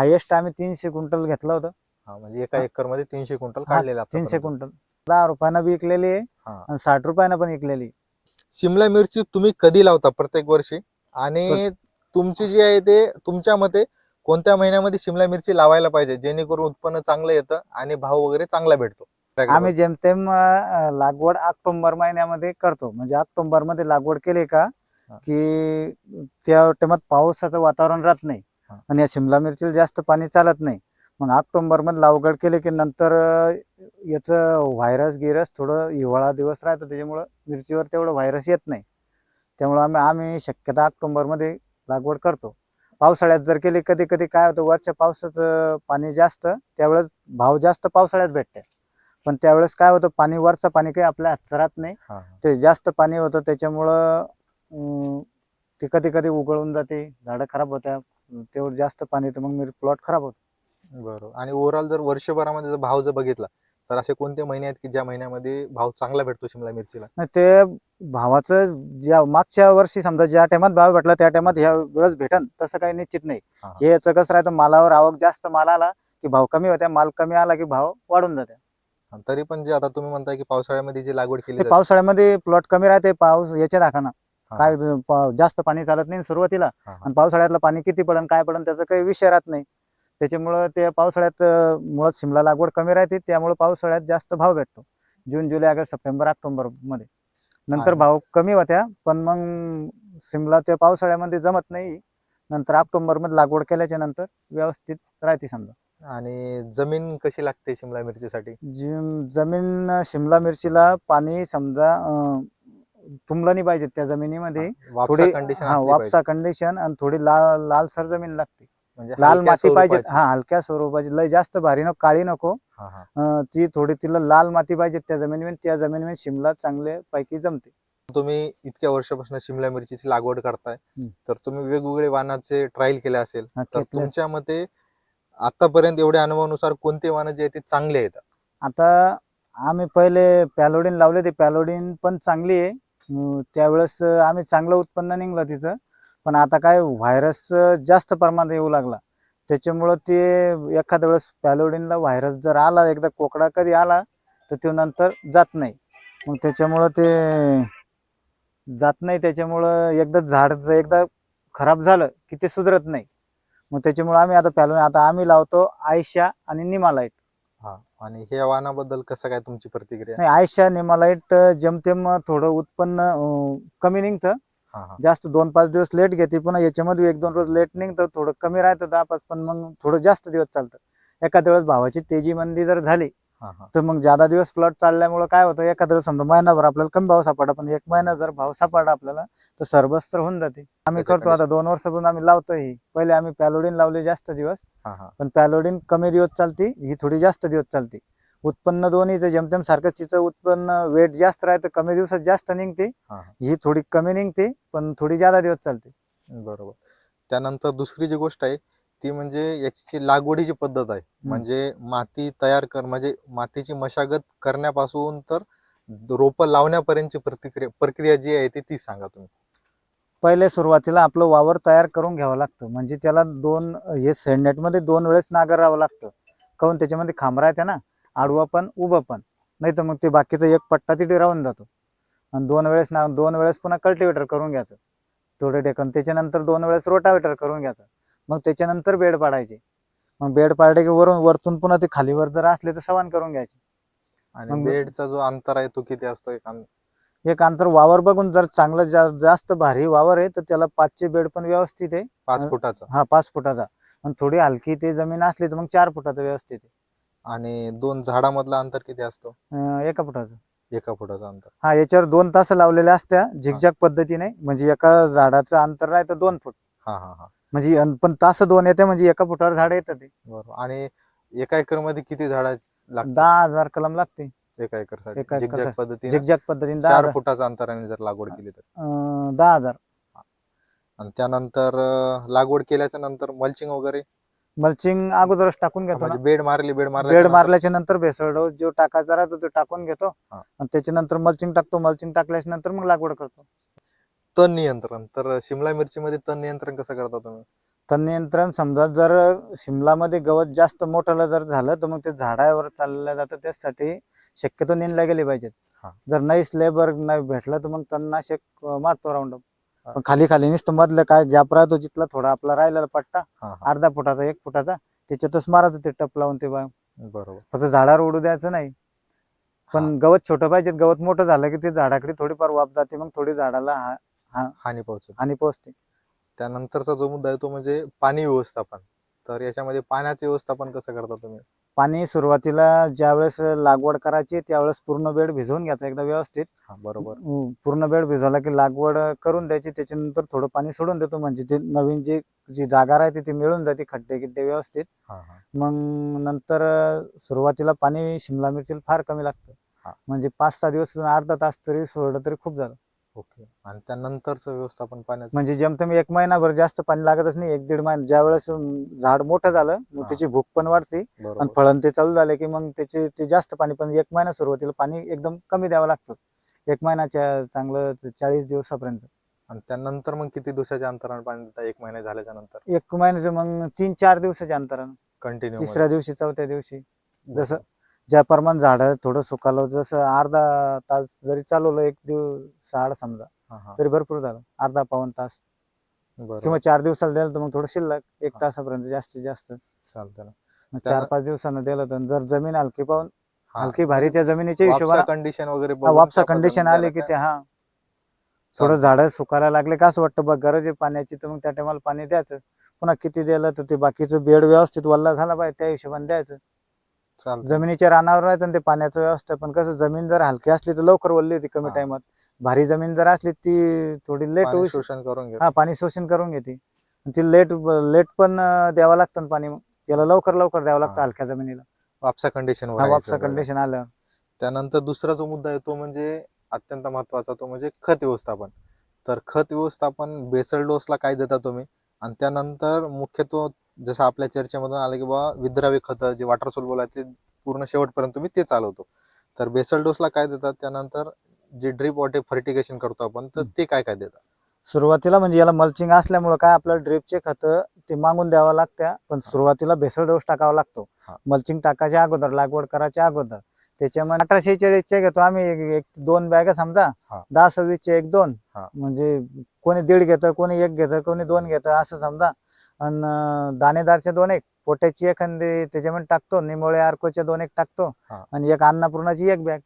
Highest आम्ही तीनशे quintal घेतलं होतं हा म्हणजे एका हा. एकरमध्ये तीनशे क्विंटल हा, काढलेला तीनशे. क्विंटल दहा रुपयानं बी विकलेली आहे हा. आणि साठ रुपयानं पण विकलेली आहे. शिमला मिरची तुम्ही कधी लावता प्रत्येक वर्षी आणि तुमची जी आहे ते तुमच्या मते कोणत्या महिन्यामध्ये शिमला मिरची लावायला पाहिजे जेणेकरून उत्पन्न चांगलं येतं आणि भाव वगैरे चांगला भेटतो आम्ही जेमतेम अं, लागवड ऑक्टोबर महिन्यामध्ये करतो म्हणजे ऑक्टोबरमध्ये लागवड केली का हा. की त्या टाइमात पावसाचं वातावरण राहत नाही. आणि या शिमला मिरचीला जास्त पाणी चालत नाही. मग ऑक्टोबरमध्ये लागवड केली की नंतर याचं व्हायरस गिरस थोडं हिवाळा दिवस राहतो त्याच्यामुळं मिरचीवर तेवढं व्हायरस येत नाही. त्यामुळं आम्ही आम्ही शक्यता ऑक्टोबरमध्ये लागवड करतो. पावसाळ्यात जर केली कधी कधी काय होतं वरच्या पावसाचं पाणी जास्त त्यावेळेस भाव जास्त पावसाळ्यात भेटते. पण त्यावेळेस काय होतं पाणी वरचं पाणी काही आपल्या हातात नाही. ते जास्त पाणी होतं त्याच्यामुळं ते कधी कधी उगळून जाते झाडं खराब होत्या तेवढं जास्त पाणी येतं मग मी प्लॉट खराब होतो. बरोबर. आणि ओव्हरऑल जर वर्षभरामध्ये जर भाव जर बघितला तर असे कोणते महिने आहेत की ज्या महिन्यामध्ये भाव चांगला भेटतो शिमला मिरचीला? नाही ते भावाचं ज्या मागच्या वर्षी समजा ज्या टायमात भाव भेटला त्या टायमात ह्या वेळेस भेटन तसं काही निश्चित नाही. हा, याचं कसं राहतं मालावर आवक जास्त माल आला की भाव कमी होत्या माल कमी आला की भाव वाढून जाते आणि तरी पण जे आता तुम्ही म्हणताय की पावसाळ्यामध्ये जी लागवड केली ते जाते, पावसाळ्यामध्ये प्लॉट कमी राहते पाऊस याच्या दाखाना काय प- जास्त पाणी चालत नाही सुरुवातीला. हा, हा. आणि पावसाळ्यातलं पाणी किती पडन काय पडन त्याचा काही विषय राहत नाही. त्याच्यामुळं ते पावसाळ्यात अं, मुळात शिमला लागवड कमी राहते त्यामुळे पावसाळ्यात जास्त भाव भेटतो. जून जुलै ऑगस्ट सप्टेंबर ऑक्टोबरमध्ये. नंतर आणि- भाव कमी होत्या पण मग शिमला ते पावसाळ्यामध्ये जमत नाही. नंतर ऑक्टोबरमध्ये लागवड केल्याच्यानंतर व्यवस्थित राहते समजा. आणि जमीन कशी लागते शिमला मिरचीसाठी? जी- जमीन अं, शिमला मिरचीला पाणी समजा अं, तुंबलं नाही पाहिजे त्या जमिनीमध्ये. थोडी कंडिशन हा वापसा कंडिशन आणि थोडी लाल लालसर जमीन लागते. म्हणजे लाल माती पाहिजे. हा हलक्या स्वरूपाची. लय जास्त भारी नको काळी नको. ती थोडी तिला लाल माती पाहिजे त्या जमिनीमध्ये. त्या जमिनीमध्ये शिमला चांगले पैकी जमते. तुम्ही इतक्या वर्षापासून शिमला मिरचीची लागवड करताय. तर तुम्ही वेगवेगळे वाहनाचे ट्रायल केले असेल तर. तुमच्या मते आतापर्यंत एवढ्या अनुभवानुसार कोणते वाहन जे आहेत ते चांगले आहेत? आता आम्ही पहिले पॅलोडिन लावले ते पॅलोडिन पण चांगली आहे. त्यावेळेस आम्ही चांगलं उत्पन्न निघलं तिचं पण आता काय व्हायरस जास्त प्रमाणात येऊ लागला. त्याच्यामुळं ते एखाद्या वेळेस पॅलोडिनला व्हायरस जर आला एकदा कोकडा कधी आला तर तो नंतर जात नाही. मग त्याच्यामुळं ते जात नाही. त्याच्यामुळं एकदा झाड जर एकदा खराब झालं की ते सुधरत नाही. मग त्याच्यामुळं आम्ही आता पॅलोडिन आता आम्ही लावतो आयशा आणि निमालाईट आणि हे वाहनाबद्दल कसं काय तुमची प्रतिक्रिया? नाही आयशा निमालाईट जमतेम थोडं उत्पन्न अं, कमी निघतं. हा हा. जास्त दोन पाच दिवस लेट घेते पुन्हा याच्यामध्ये एक दोन रोज लेट निघतं थोडं कमी राहतं दहा पाच पण मग थोडं जास्त दिवस चालतं. एखाद्या वेळेस भावाची तेजी मंदी जर झाली तर मग ज्यादा दिवस प्लॉट चालल्यामुळे काय होतं एखाद्या वेळेस समजा महिनाभर आपल्याला कमी भाव सापडा पण एक महिना जर भाव सापडा आपल्याला तर सरबस तर होऊन जाते. आम्ही करतो आता दोन वर्षापासून आम्ही लावतो ही. पहिले आम्ही पॅलोडिन लावले जास्त दिवस पण पॅलोडिन कमी दिवस चालते ही थोडी जास्त दिवस चालते. उत्पन्न दोन्हीचं जमतेम सारखं तिचं उत्पन्न वेट जास्त राहतं कमी दिवसात जास्त निघते. ही थोडी कमी निघते पण थोडी जादा दिवस चालते. बरोबर. त्यानंतर दुसरी जी गोष्ट आहे ती म्हणजे याची लागवडीची पद्धत आहे. म्हणजे माती तयार कर म्हणजे मातीची मशागत करण्यापासून तर रोपं लावण्यापर्यंतची प्रतिक्रिया प्रक्रिया जी आहे ती ती सांगा तुम्ही. पहिले सुरुवातीला आपलं वावर तयार करून घ्यावं लागतं. म्हणजे त्याला दोन हे सेंडनेटमध्ये दोन वेळेस नांगरावं लागतं. काहून? त्याच्यामध्ये खांबरा येते ना आडवा पण उभं पण. नाही तर मग ते बाकीचा एक पट्टा तिथे राहून जातो. आणि दोन वेळेस ना दोन वेळेस पुन्हा कल्टिवेटर करून घ्यायचं. थोडे टेकन त्याच्यानंतर दोन वेळेस रोटावेटर करून घ्यायचं. मग त्याच्यानंतर बेड पाडायचे. मग बेड पाडले की वरून वरतून पुन्हा ते खालीवर जर असले तर सवान करून घ्यायचे. आणि मग- बेडचा जो अंतर आहे तो किती असतो एक अं- एक अंतर वावर बघून जर चांगलं जा- जास्त भारी वावर आहे तर त्याला पाचशे बेड पण व्यवस्थित आहे. पाच अं, फुटाचा. हा पाच फुटाचा. आणि थोडी हलकी ते जमीन असली तर मग चार फुटाचं व्यवस्थित आहे. आणि दोन झाडामधलं अंतर किती असतो? अं, एका फुटाचं. एका फुटाचं अंतर. हा याच्यावर दोन तास लावलेल्या असत्या झिकझॅक पद्धतीने. म्हणजे एका झाडाचं अंतर राहतं दोन फूट. हा हा हा. म्हणजे अन- पण तास दोन येते म्हणजे एका फुटावर झाड येतं ते. बरोबर. आणि एका एकरमध्ये किती झाड लागतात? दहा हजार कलम लागते. एका एकरसाठी एका झिकझॅक. पद्धतीने? दहा चार हजार. फुटाच्या अंतराने जर लागवड केली तर? अं, दहा हजार. आणि त्यानंतर अं, लागवड केल्याच्यानंतर मल्चिंग वगैरे? मल्चिंग अगोदरच टाकून घेतो ना. म्हणजे बेड मारली बेड मारली बेड मारल्याच्या नंतर भेसळ डोस जो टाकायचा राहतो तो टाकून घेतो. हा. आणि त्याच्यानंतर मल्चिंग टाकतो. मल्चिंग टाकल्याच्या नंतर मग लागवड करतो. तण नियंत्रण. तर शिमला मिरची मध्ये तण नियंत्रण कसं करता तुम्ही? तण नियंत्रण समजा जर शिमलामध्ये गवत जास्त मोठं जर झालं तर मग ते झाडावर चाललं जातं. त्यासाठी शक्यतो नेनला गेले पाहिजेत. हा. जर नाही स्लेबर नाही भेटलं तर मग तणनाशक अं, मारतो राऊंड हा. पण खाली खाली नुसतं मधलं काय गॅप राहतो जिथला थोडा आपला राहिलेला पट्टा हा हा. अर्धा फुटाचा एक फुटाचा त्याच्यातच मारायचं ते टप लावून ते बा बरोबर. फक्त झाडावर उडू द्यायचं नाही. पण गवत छोटं पाहिजे गवत मोठं झालं की ते झाडाकडे थोडीफार वाप जाते मग थोडी झाडाला हा- हानी पोहोचत हानी पोहोचते. त्यानंतरचा जो मुद्दा आहे तो म्हणजे पाणी व्यवस्थापन. तर याच्यामध्ये पाण्याचे व्यवस्थापन कसं करता तुम्ही? पाणी सुरुवातीला ज्यावेळेस लागवड करायची त्यावेळेस पूर्ण बेड भिजवून घ्यायचा एकदा व्यवस्थित. हा बरोबर. पूर्ण बेड भिजवला की लागवड करून द्यायची त्याच्यानंतर थोडं पाणी सोडून देतो. म्हणजे ते नवीन जी जी जागा राहते ती मिळून जाते खड्डे गिड्डे व्यवस्थित. हा हा. मग नंतर अं, सुरुवातीला पाणी शिमला मिरचीला फार कमी लागतं. हा. म्हणजे पाच सहा दिवस अर्धा तास तरी सोडलं तरी खूप झालं. ओके. आणि त्यानंतरचं व्यवस्थापन पाण्याचं? म्हणजे जेमतेम एक महिनाभर जास्त पाणी लागतच नाही एक दीड महिना ज्या वेळेस झाड मोठं झालं मग हा. त्याची भूक पण वाढते आणि बरोबर. फळण ते चालू झाले की मग त्याचे ते जास्त पाणी पण एक महिना सुरुवातीला पाणी एकदम कमी द्यावं लागतं. एक महिन्याच्या चांगलं चाळीस दिवसापर्यंत. आणि त्यानंतर मग किती दिवसाच्या अंतराने पाणी देता? एक महिना झाल्याच्यानंतर? एक महिन्याचं मग तीन चार दिवसाच्या अंतरानं. कंटिन्यू तिसऱ्या दिवशी चौथ्या दिवशी. जसं ज्या प्रमाण झाड थोडं सुकालं जसं अर्धा तास जरी चालवलं एक दिवस साड समजा तरी भरपूर झालं. अर्धा पाऊन तास. किंवा चार दिवसाला दिलं तर मग थोडं शिल्लक एक. तासापर्यंत जास्तीत जास्त. चालतं चार पाच दिवसानं दिलं तर जर जमीन हलकी पाहून. हलकी भारी त्या जमिनीच्या हिशोबाने कंडिशन वगैरे वापसा कंडिशन आले की ते हा? थोडं. झाडं सुकायला लागले का असं वाटतं बघ गरज आहे पाण्याची तर मग त्या टायमाला पाणी द्यायचं. पुन्हा किती दिलं तर ते बाकीचं बेड व्यवस्थित वल्ला झाला पाहिजे त्या हिशोबाने द्यायचं. जमिनीच्या रानावर राहायचं आणि ते पाण्याचं व्यवस्थापन कसं जमीन जर हलकी असली तर लवकर वल्ली होती कमी. टाइमात भारी जमीन जर असली ती थोडी लेट होऊ शोषण करून घेत. हा पाणी शोषण करून घेते. ती लेट लेट पण द्यावं लागतं पाणी. मग त्याला लवकर लवकर द्यावं लागतं. हलक्या जमिनीला. वापसा कंडिशन वापसा कंडिशन आलं. त्यानंतर दुसरा जो मुद्दा आहे तो म्हणजे अत्यंत महत्त्वाचा तो म्हणजे खत व्यवस्थापन. तर खत व्यवस्थापन बेसल डोसला काय देता तुम्ही? आणि त्यानंतर मुख्यत्व जसं आपल्या चर्चेमधून आलं की बाबा विद्राव्य खत जे वॉटर सोल्युबल आहे ते पूर्ण शेवटपर्यंत तुम्ही ते चालवतो. तर बेसल डोसला काय देतात? त्यानंतर जे ड्रीप वॉटर फर्टिगेशन करतो आपण तर. ते काय काय देतात? सुरुवातीला म्हणजे याला मल्चिंग असल्यामुळे काय आपल्याला ड्रिपचे खत ते मागून द्यावं लागत्या पण सुरुवातीला भेसळ डोस टाकावा लागतो. मल्चिंग टाकायच्या अगोदर लागवड करायच्या अगोदर. त्याच्यामध्ये अठराशे चाळीसचे घेतो आम्ही एक- दोन बॅग समजा. दहा सव्वीसचे एक दोन. म्हणजे कोणी दीड घेतं कोणी एक घेतं कोणी दोन घेतं असं समजा. आणि दाणेदारचे दोन एक पोट्याची एखादी त्याच्यामध्ये टाकतो निमोळे आर्कोचे दोन एक टाकतो हा. आणि एक अन्नपूर्णाची एक बॅग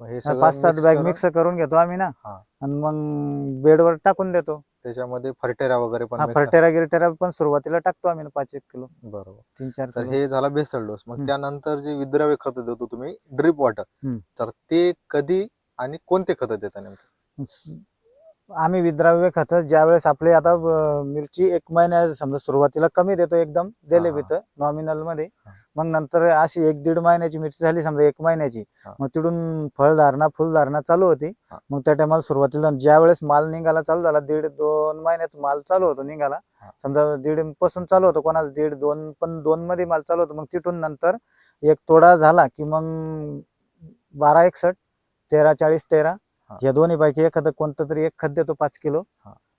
मग हे सगळं पाच सात mix बॅग करून मिक्स करून घेतो आम्ही ना हा. आणि मग बेडवर टाकून देतो त्याच्यामध्ये फर्टेरा वगैरे पण हा mix. फर्टेरा गिरटेरा पण सुरुवातीला टाकतो आम्ही पाच एक किलो बरोबर तीन चार तर किलो हे झाला बेसल डोस मग हम्म. त्यानंतर जे विद्राव्य खत देतो तुम्ही ड्रिप वॉटर हम्म. तर ते कधी आणि कोणते खत देता नेमके आम्ही विद्राव्य खत ज्यावेळेस आपले आता मिरची एक महिन्या समजा सुरुवातीला कमी देतो एकदम दिले. भीत नॉमिनलमध्ये. मग नंतर अशी एक दीड महिन्याची मिरची झाली समजा एक महिन्याची. मग तिथून फळधारणा फुलधारणा चालू होती. मग त्या टायमाला सुरुवातीला ज्या वेळेस माल निघाला चालू झाला दीड दोन महिन्यात माल चालू होतो निघाला. समजा दीडपासून चालू होतो कोणाच दीड दोन पण दोन मध्ये माल चालू होतो मग तिथून नंतर एक तोडा झाला की मग बारा एकसठ तेरा चाळीस तेरा. या दोन्ही पैकी एखादं कोणतं तरी एक खत देतो पाच किलो.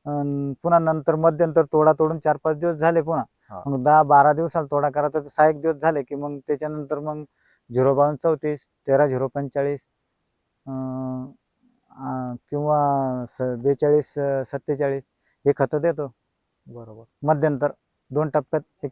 पुन्हा नंतर मध्यंतर तोडा तोडून चार पाच दिवस झाले पुन्हा. मग दहा बारा दिवसाला तोडा करायचा तर सहा एक दिवस झाले की मग त्याच्यानंतर मग झिरो बावन्न चौतीस तेरा झिरो पंचेचाळीस किंवा बेचाळीस सत्तेचाळीस हे खतं देतो. बरोबर. मध्यंतर दोन टप्प्यात एक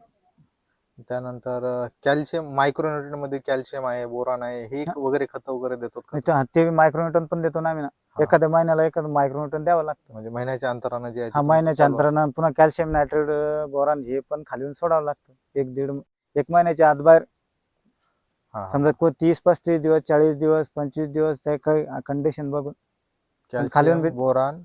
त्यानंतर कॅल्शियम मायक्रोन्युट्रिएंटमध्ये कॅल्शियम आहे बोरान आहे हे. वगैरे खत वगैरे का? इथं ते मायक्रोन्यूटन पण देतो ना आम्ही ना. एखाद्या महिन्याला एखादं मायक्रोन्यूटन द्यावं लागतं म्हणजे महिन्याच्या अंतरानं जे आहे ते हा तुमचं महिन्याच्या चालू असतं. अंतरानं पुन्हा कॅल्शियम नायट्रेट बोरान हे पण खालीून सोडावं लागतं एक दीड एक महिन्याच्या आत बाहेर हा, हा. समजा को तीस पस्तीस दिवस चाळीस दिवस पंचवीस दिवस ते काही कंडिशन बघून कॅल्शियम बी- बोरान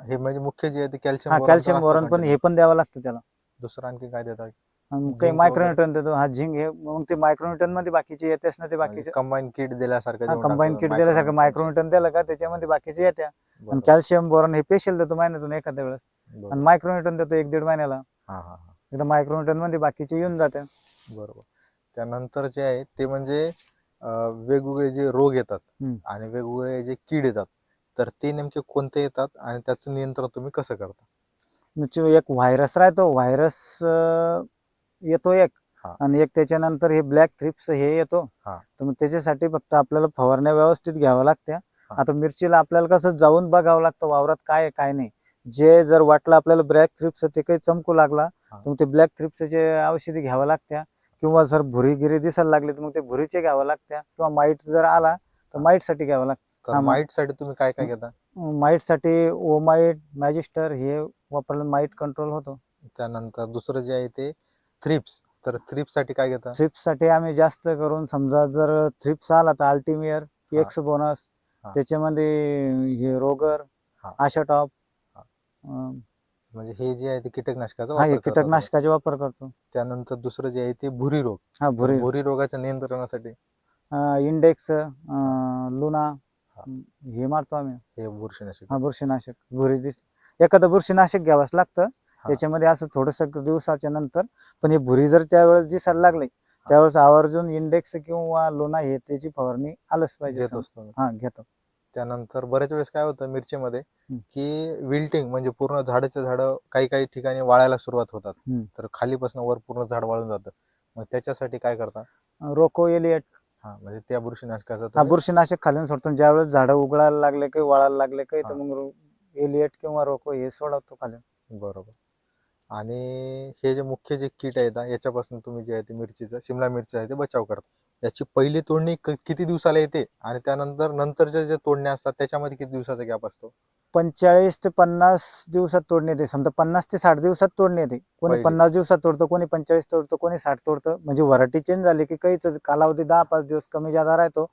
हे म्हणजे मुख्य जे आहे ते कॅल्शियम हा बोरान कॅल्शियम बोरान पण हे पण द्यावं लागतं त्याला दुसरं आणखी काय देतात आणि काही Zinc वगैरे. मायक्रोन्यूटन देतो. हा झिंग हे मग ते मायक्रोन्यूटनमध्ये बाकीचे येतेच ना ते बाकीचे. कंबाईन किट दिल्यासारखं देऊन कंबाईन किट दिल्यासारखं micronutrients. मायक्रोन्यूटन दिलं का? त्याच्यामध्ये बाकीचे येत्या. आणि बरोबर, कॅल्शियम बोरान हे स्पेशल देतो महिन्यातून एखाद्या वेळेस. बरोबर. आणि मायक्रोन्यूटन देतो एक दीड महिन्याला. हा हा हा. एकदा मायक्रोन्यूटनमध्ये बाकीचे येऊन जाते बरोबर. त्यानंतर जे आहे ते म्हणजे अं, वेगवेगळे जे रोग येतात हम्म. आणि वेगवेगळे जे कीड येतात तर ते नेमके कोणते येतात आणि त्याचं नियंत्रण तुम्ही कसं करता? म्हणजे एक व्हायरस राहतो. व्हायरस येतो एक. आणि एक त्याच्यानंतर हे ब्लॅक थ्रिप्स हे येतो. तर त्याच्यासाठी फक्त आपल्याला फवारण्या व्यवस्थित घ्याव्या लागत्या. आता मिरचीला आपल्याला कसं जाऊन बघावं लागतं वावरात काय आहे काय नाही. जे जर वाटलं आपल्याला ब्लॅक थ्रिप्स ते काही चमकू लागला. तर मग ते ब्लॅक थ्रिप्सचे औषधी घ्यावं लागत्या. किंवा जर भुरी गिरी दिसायला लागली तर मग ते भुरीचे घ्यावं लागत्या. किंवा माईट जर आला तर माईटसाठी घ्यावं लागतं. माईटसाठी तुम्ही काय काय घेता? माईटसाठी ओमाईट मॅजिस्टर हे वापरलं माईट कंट्रोल होतो. त्यानंतर दुसरं जे आहे ते थ्रिप्स तर थ्रिप्ससाठी काय घेता थ्रिप्ससाठी आम्ही जास्त करून समजा जर थ्रिप्स आला तर अल्टिमियर हा. एक्स बोनस हा. त्याच्यामध्ये हे रोगर हा. आशा टॉप हा. अं, म्हणजे हे जे आहे ते कीटकनाशकाचा हा हे वापर करता तुम्ही. कीटकनाशकाचे वापर करतो त्यानंतर दुसरं जे आहे ते भुरी रोग हा भुरी भुरी रोगाच्या नियंत्रणासाठी इंडेक्स लुना हा. मारतो आम्ही हे बुरशीनाशक हा बुरशीनाशक भुरी दिस एखादं बुरशीनाशक घ्यावंच लागतं. त्याच्यामध्ये असं थोडस दिवसाच्या नंतर पण ही भुरी जर त्यावेळेस दिसायला लागली त्यावेळेस आवर्जून इंडेक्स किंवा लोना हे त्याची फवारणी आलंच पाहिजे घेत असतो. हा घेतो. त्यानंतर बऱ्याच वेळेस काय होतं मिरचीमध्ये. की विल्टिंग म्हणजे पूर्ण झाडाचे झाड काही काही ठिकाणी वाळायला सुरुवात होतात. हम्म. तर खालीपासून वर पूर्ण झाड वाळून जातं. मग त्याच्यासाठी काय करता? रोको एलियट. हा म्हणजे त्या बुरशीनाशकाचा हा तुम्ही- बुरशीनाशक खालून सोडतो. ज्यावेळेस झाडं उघडायला लागले काही वाळायला लागले काही तर हा. मग एलियट किंवा रोको हे सोडवतो खालून. बरोबर. आणि हे जे मुख्य जे किट आहे याच्यापासून तुम्ही जे आहे ते मिरचीचं शिमला मिरची आहे ते बचाव करता. याची पहिली तोडणी किती दिवसाला येते? आणि त्यानंतर नंतरच्या ज्या तोडण्या असतात त्याच्यामध्ये किती दिवसाचा गॅप असतो? पंचेचाळीस ते पन्नास दिवसात तोडणी येते. समजा पन्नास ते साठ दिवसात तोडणी येते. कोणी. पन्नास दिवसात तोडतं कोणी पंचेचाळीस तोडतं कोणी साठ तोडतं. म्हणजे व्हरायटी चेंज झाली की काहीच कालावधी दहा पाच दिवस कमी जादा राहतो.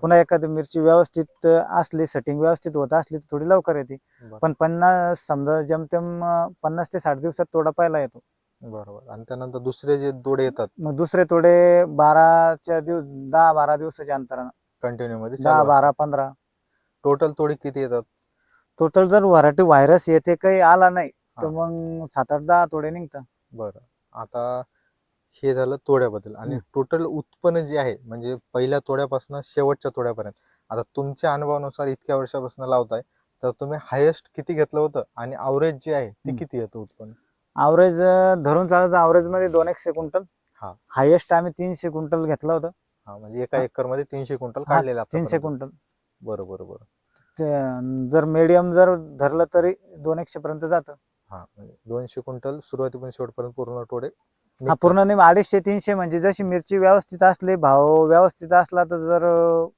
पुन्हा एखादी मिरची व्यवस्थित असली सेटिंग व्यवस्थित होत असली तर थोडी लवकर येते. पण पन्नास समजा जमतेम पन्नास ते साठ दिवसात तोडा पहिला येतो. बरोबर. आणि त्यानंतर दुसरे जे दोडे येतात? मग दुसरे तोडे बाराच्या दिवस दहा बारा दिवसाच्या अंतरानं. कंटिन्यू मध्ये दहा बारा पंधरा. टोटल तोडे किती येतात? टोटल जर व्हरायटी व्हायरस येते काही आला नाही तर. मग सात आठ दहा तोडे निघतात बरं आता हे झालं तोड्याबद्दल आणि. टोटल उत्पन्न जे आहे म्हणजे पहिल्या तोड्यापासून शेवटच्या तोड्यापर्यंत आता तुमच्या अनुभवानुसार इतक्या वर्षापासून लावताय तर तुम्ही हायेस्ट किती घेतलं होतं आणि अवरेज जे आहे ते. किती येतं उत्पन्न अवरेज धरून चालायचं अवरेजमध्ये दोन एकशे क्विंटल हा. हायेस्ट आम्ही तीनशे क्विंटल घेतलं होतं हा म्हणजे एका. एकरमध्ये तीनशे क्विंटल काढलेला तीनशे. क्विंटल बरं बरं बरं ते जर मीडियम जर धरलं तरी दोन एकशे पर्यंत जातं. हा म्हणजे दोनशे क्विंटल सुरुवातीपासून शेवटपर्यंत पूर्ण तोडे हा निघतात. पूर्ण नेम अडीचशे तीनशे म्हणजे जशी मिरची व्यवस्थित असली भाव व्यवस्थित असला तर जर अं,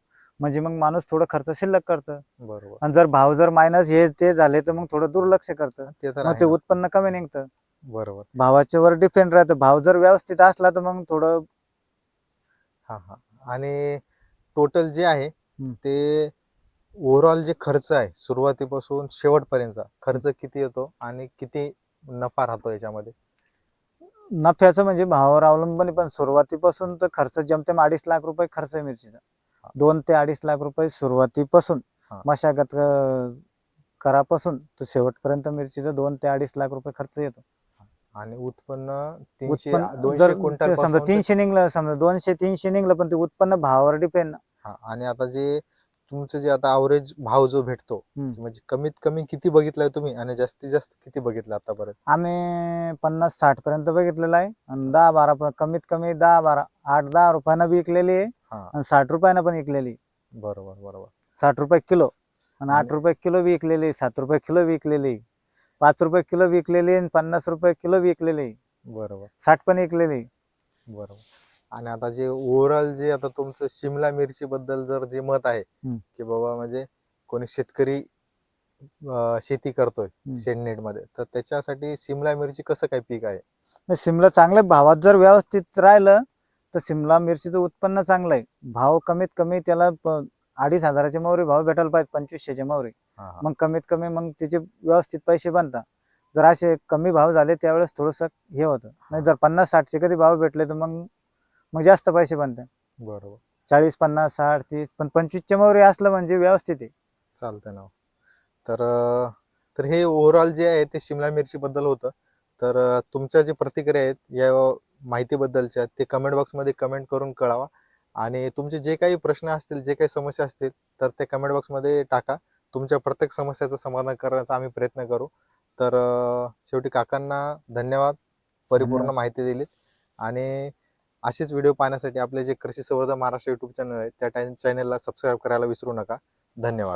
म्हणजे मग माणूस थोडं खर्च शिल्लक करतं. बरोबर. आणि जर भाव जर मायनस हे ते झाले तर मग थोडं दुर्लक्ष करतं. ते तर मग आहे ते ना. उत्पन्न कमी निघतं. बरोबर. भावाच्या वर डिपेंड राहतं. भाव जर व्यवस्थित असला तर मग थोडं हा हा. आणि टोटल जे आहे हम्म. ते ओव्हरऑल जे खर्च आहे सुरुवातीपासून शेवटपर्यंतचा खर्च किती येतो आणि किती नफा राहतो याच्यामध्ये नफ्याचं म्हणजे भावावर अवलंबून पण सुरुवातीपासून तर खर्च जमतेम अडीच लाख रुपये खर्च आहे मिरचीचा. दोन ते अडीच लाख रुपये सुरुवातीपासून. मशागत करापासून तर शेवटपर्यंत मिरचीचा दोन ते अडीच लाख रुपये खर्च येतो आणि उत्पन्न तीनशे निघलं समजा दोनशे तीनशे निघलं पण ते उत्पन्न भावावर डिपेंड आणि आता जे तुमचं जे आता अवरेज भाव जो भेटतो हम्म. म्हणजे कमीत कमी किती बघितलाय तुम्ही आणि जास्तीत जास्त किती बघितलं आतापर्यंत? आम्ही पन्नास साठ पर्यंत बघितलेलं आहे आणि दहा बारा पर्यंत कमीत कमी दहा बारा आठ दहा रुपयानं बी विकलेली आहे हा. आणि साठ रुपयानं पण विकलेली आहे. बरोबर बरोबर. साठ रुपये किलो आणि आठ आणि- रुपये किलो विकलेली सात रुपये किलो विकलेली पाच रुपये किलो विकलेली आणि पन्नास रुपये किलो विकलेली बरोबर. साठ पण विकलेली बरोबर. आणि आता जे ओव्हरऑल जे आता तुमचं शिमला मिरची बद्दल जर जे मत आहे. की बाबा म्हणजे कोणी शेतकरी शेती करतोय. शेडनेटमध्ये तर त्याच्यासाठी शिमला मिरची कसं काय पीक आहे शिमला चांगल्या भावात जर व्यवस्थित राहिलं तर शिमला मिरचीचं उत्पन्न चांगलं आहे भाव कमीत कमी त्याला अडीच हजाराचे मोहरी भाव भेटायला पाहिजे पंचवीसशेचे हा. मग कमीत कमी मग तिचे व्यवस्थित पैसे बनतात जर असे कमी भाव झाले त्यावेळेस थोडस हे होतं नाही जर पन्नास साठचे कधी भाव भेटले तर मग मग जास्त पैसे बनतात. बरोबर. चाळीस पन्नास साठ तीस पण पंचवीसचे मोहरी असलं म्हणजे व्यवस्थित आहे. चालतंय ना तर अं, तर हे ओव्हरऑल जे आहे ते शिमला मिरची बद्दल होतं. तर अं, तुमच्या जे प्रतिक्रिया आहेत या माहितीबद्दलच्या ते कमेंट बॉक्समध्ये कमेंट करून कळवा. आणि तुमचे जे काही प्रश्न असतील जे काही समस्या असतील तर ते कमेंट बॉक्समध्ये टाका. तुमच्या प्रत्येक समस्याचं समाधान करण्याचा आम्ही प्रयत्न करू. तर अं, शेवटी काकांना धन्यवाद. परिपूर्ण धन्यवाद. माहिती दिली आणि असेच व्हिडिओ पाहण्यासाठी आपले जे कृषी संवर्धन महाराष्ट्र युट्यूब चॅनल आहे त्या चॅनलला सबस्क्राईब करायला विसरू नका. धन्यवाद.